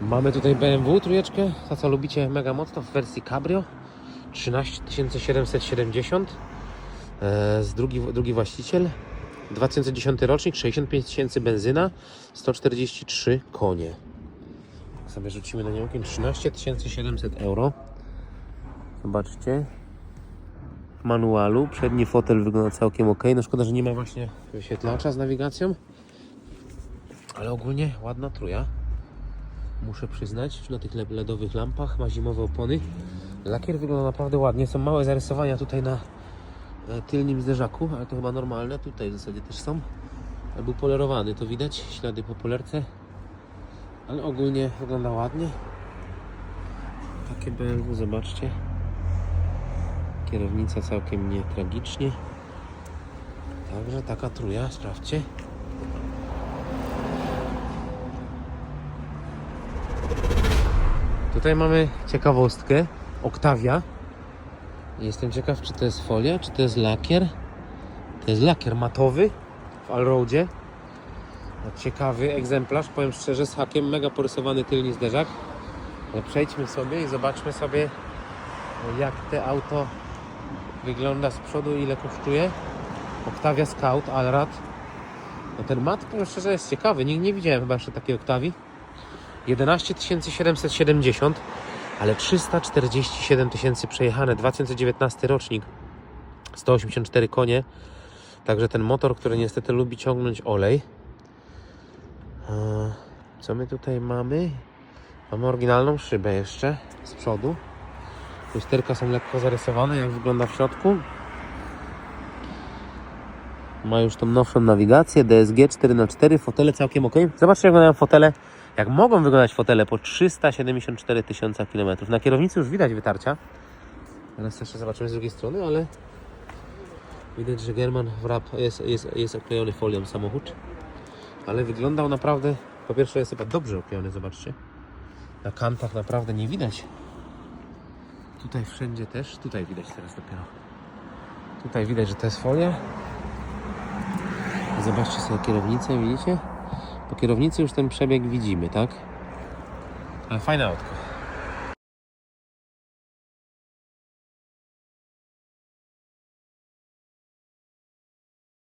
Mamy tutaj BMW trójeczkę, ta co lubicie mega mocno w wersji Cabrio. 13 770 e, z drugi, drugi właściciel. 2010 rocznik, 65 tysięcy benzyna 143 konie. Jak sobie rzucimy na nią okiem 13 700 euro. Zobaczcie. W manualu. Przedni fotel wygląda całkiem ok no szkoda, że nie ma właśnie wyświetlacza z nawigacją. Ale ogólnie ładna truja muszę przyznać, na tych LEDowych lampach ma zimowe opony. Lakier wygląda naprawdę ładnie. Są małe zarysowania tutaj na e, tylnym zderzaku, ale to chyba normalne. Tutaj w zasadzie też są. Był polerowany, to widać, ślady po polerce. Ale ogólnie wygląda ładnie. Takie BMW, zobaczcie. Kierownica całkiem nie tragicznie. Także taka truja, sprawdźcie. Tutaj mamy ciekawostkę. Octavia. Jestem ciekaw, czy to jest folia, czy to jest lakier. To jest lakier matowy w Allroadzie. No, Ciekawy egzemplarz, powiem szczerze, z hakiem. Mega porysowany tylny zderzak. Ale przejdźmy sobie i zobaczmy sobie, jak te auto wygląda z przodu ile kosztuje. Octavia Scout Allrad. No ten mat, powiem szczerze, jest ciekawy. Nie widziałem chyba jeszcze takiej Octavii. 11 770, ale 347 tysięcy przejechane, 2019 rocznik, 184 konie, także ten motor, który niestety lubi ciągnąć olej. Co my tutaj mamy? Mamy oryginalną szybę jeszcze z przodu. Lusterka są lekko zarysowane, jak wygląda w środku. Ma już tą nowszą nawigację, DSG 4x4, fotele całkiem ok. Zobaczcie jak wyglądają fotele, jak mogą wyglądać fotele po 374 tysiąca km. Na kierownicy już widać wytarcia. Teraz jeszcze zobaczymy z drugiej strony, ale widać, że German wrap jest, jest, jest oklejony folią samochód. Ale wyglądał naprawdę, po pierwsze jest chyba dobrze oklejony, zobaczcie. Na kantach naprawdę nie widać. Tutaj wszędzie też, tutaj widać teraz dopiero. Tutaj widać, że to jest folia. Zobaczcie sobie kierownicę, widzicie? Po kierownicy już ten przebieg widzimy, tak? Ale fajne autko.